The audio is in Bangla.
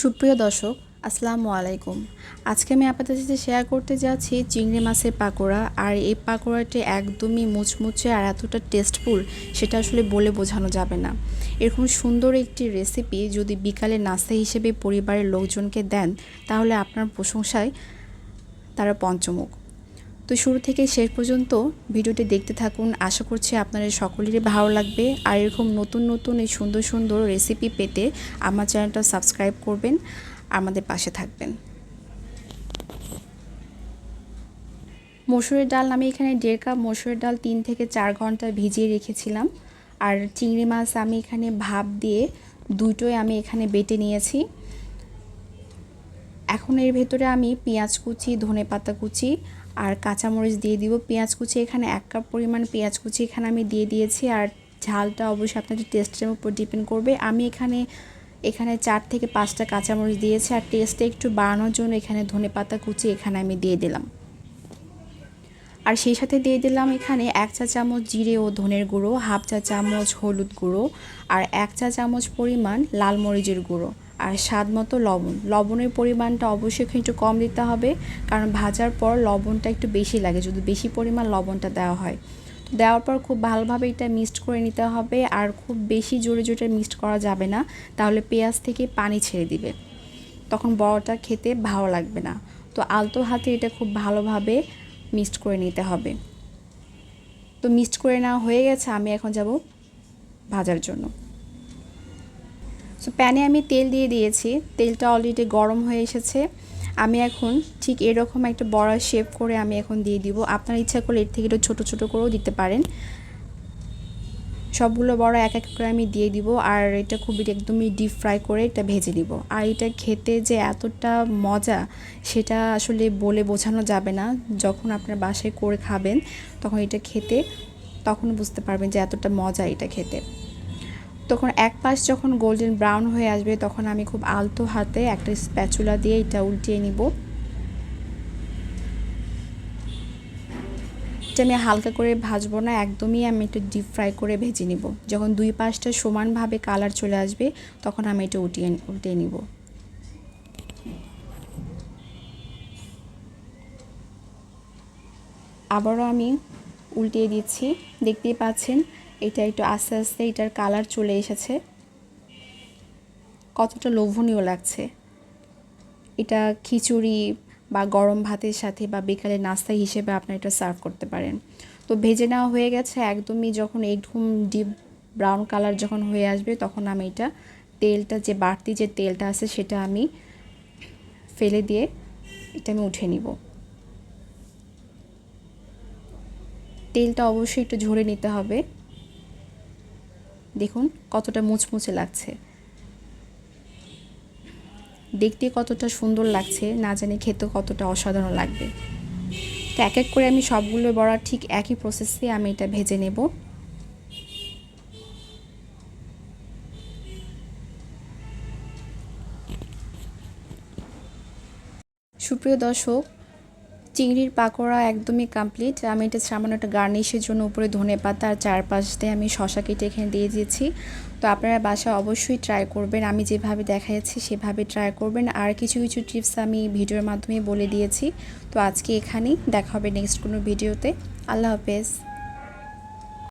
সুপ্রিয় দর্শক, আসসালামু আলাইকুম। আজকে আমি আপনাদের সাথে শেয়ার করতে যাচ্ছি চিংড়ি মাছের পাকোড়া। আর এই পাকোড়াটি একদমই মুচমুচে আর এতটা টেস্টফুল সেটা আসলে বলে বোঝানো যাবে না। এরকম সুন্দর একটি রেসিপি যদি বিকালে নাস্তা হিসেবে পরিবারের লোকজনকে দেন, তাহলে আপনার প্রশংসায় তারা পঞ্চমুখ। তো শুরু থেকে শেষ পর্যন্ত ভিডিওটি দেখতে থাকুন। আশা করছি আপনাদের সকলেরই ভালো লাগবে। আর এরকম নতুন নতুন এই সুন্দর সুন্দর রেসিপি পেতে আমার চ্যানেলটা সাবস্ক্রাইব করবেন, আমাদের পাশে থাকবেন। মসুরের ডাল আমি এখানে দেড় কাপ মসুরের ডাল তিন থেকে চার ঘণ্টা ভিজিয়ে রেখেছিলাম। আর চিংড়ি মাছ আমি এখানে ভাপ দিয়ে দুটোই আমি এখানে বেটে নিয়েছি। এখন এর ভেতরে আমি পেঁয়াজ কুচি ধনে পাতা কুচি আর কাঁচামরিচ দিয়ে দিব, পেঁয়াজ কুচি এখানে এক কাপ পরিমাণ পেঁয়াজ কুচি এখানে আমি দিয়ে দিয়েছি আর ঝালটা অবশ্যই আপনাদের টেস্টের উপর ডিপেন্ড করবে। আমি এখানে এখানে চার থেকে পাঁচটা কাঁচামরিচ দিয়েছি আর টেস্টটা একটু বাড়ানোর জন্য এখানে ধনে পাতা কুচি এখানে আমি দিয়ে দিলাম। আর সেই সাথে দিয়ে দিলাম এখানে এক চা চামচ জিরে ও ধনের গুঁড়ো, হাফ চা চামচ হলুদ গুঁড়ো আর এক চা চামচ পরিমাণ লাল মরিচের গুঁড়ো আর স্বাদ মতো লবণ। লবণের পরিমাণটা অবশ্যই একটু কম দিতে হবে কারণ ভাজার পর লবণটা একটু বেশি লাগে, যদি বেশি পরিমাণ লবণটা দেওয়া হয়। তো দেওয়ার পর খুব ভালোভাবে এটা মিক্সড করে নিতে হবে আর খুব বেশি জোরে জোরে মিক্সড করা যাবে না, তাহলে পেঁয়াজ থেকে পানি ছেড়ে দিবে। তখন বড়টা খেতে ভালো লাগবে না। তো আলতো হাতে এটা খুব ভালোভাবে মিক্সড করে নিতে হবে। তো মিক্সড করে নেওয়া হয়ে গেছে, আমি এখন যাব ভাজার জন্য। সো প্যানে আমি তেল দিয়ে দিয়েছি। তেলটা অলরেডি গরম হয়ে এসেছে। আমি এখন ঠিক এরকম একটা বড়া শেপ করে আমি এখন দিয়ে দিব। আপনার ইচ্ছা করলে এর থেকে একটু ছোটো ছোটো করেও দিতে পারেন। সবগুলো বড় এক এক করে আমি দিয়ে দিব আর এটা খুবই একদমই ডিপ ফ্রাই করে এটা ভেজে নিব। আর এটা খেতে যে এতটা মজা সেটা আসলে বলে বোঝানো যাবে না। যখন আপনার বাসায় করে খাবেন তখন এটা খেতে তখন বুঝতে পারবেন যে এতটা মজা এটা খেতে। তখন এক পাশ যখন গোল্ডেন ব্রাউন হয়ে আসবে তখন আমি খুব আলতো হাতে একটা স্প্যাচুলা দিয়ে এটা উল্টিয়ে নিব। এটা আমি হালকা করে ভাজবো না, একদমই আমি একটু ডিপ ফ্রাই করে ভেজে নিব। যখন দুই পাশটা সমানভাবে কালার চলে আসবে, তখন আমি এটা উঠিয়ে উল্টিয়ে নিব। আবারও আমি উল্টিয়ে দিচ্ছি। দেখতেই পাচ্ছেন, এটা একটু আস্তে আস্তে এটার কালার চলে এসেছে। কতটা লোভনীয় লাগছে। এটা খিচুড়ি বা গরম ভাতের সাথে বা বিকালে নাস্তা হিসেবে আপনার এটা সার্ভ করতে পারেন। তো ভেজে নেওয়া হয়ে গেছে একদমই যখন একদম ডিপ ব্রাউন কালার যখন হয়ে আসবে তখন আমি এটা তেলটা যে বাড়তি যে তেলটা আছে সেটা আমি ফেলে দিয়ে এটা আমি উঠে নিব। তেলটা অবশ্যই একটু ঝরে নিতে হবে। দেখুন কতটা মুচমুচে লাগছে। দেখতে কতটা সুন্দর লাগছে, না জানি খেতে কতটা অসাধারণ লাগবে। তো এক এক করে আমি সবগুলো বড়া ঠিক একই প্রসেসে আমি এটা ভেজে নেব। সুপ্রিয় দর্শক চিংড়ির পাকোড়া একদমই কমপ্লিট আমি এটা সামান্য একটা গার্নিশের জন্য উপরে ধনে পাতা আর চারপাশ দিয়ে আমি শশা কেটে এখানে দিয়ে দিয়েছি। তো আপনারা বাসা অবশ্যই ট্রাই করবেন। আমি যেভাবে দেখাচ্ছি সেভাবে ট্রাই করবেন। আর কিছু কিছু টিপস আমি ভিডিওর মাধ্যমে বলে দিয়েছি। তো আজকে এখানেই। দেখা হবে নেক্সট কোনো ভিডিওতে আল্লাহ হাফেজ।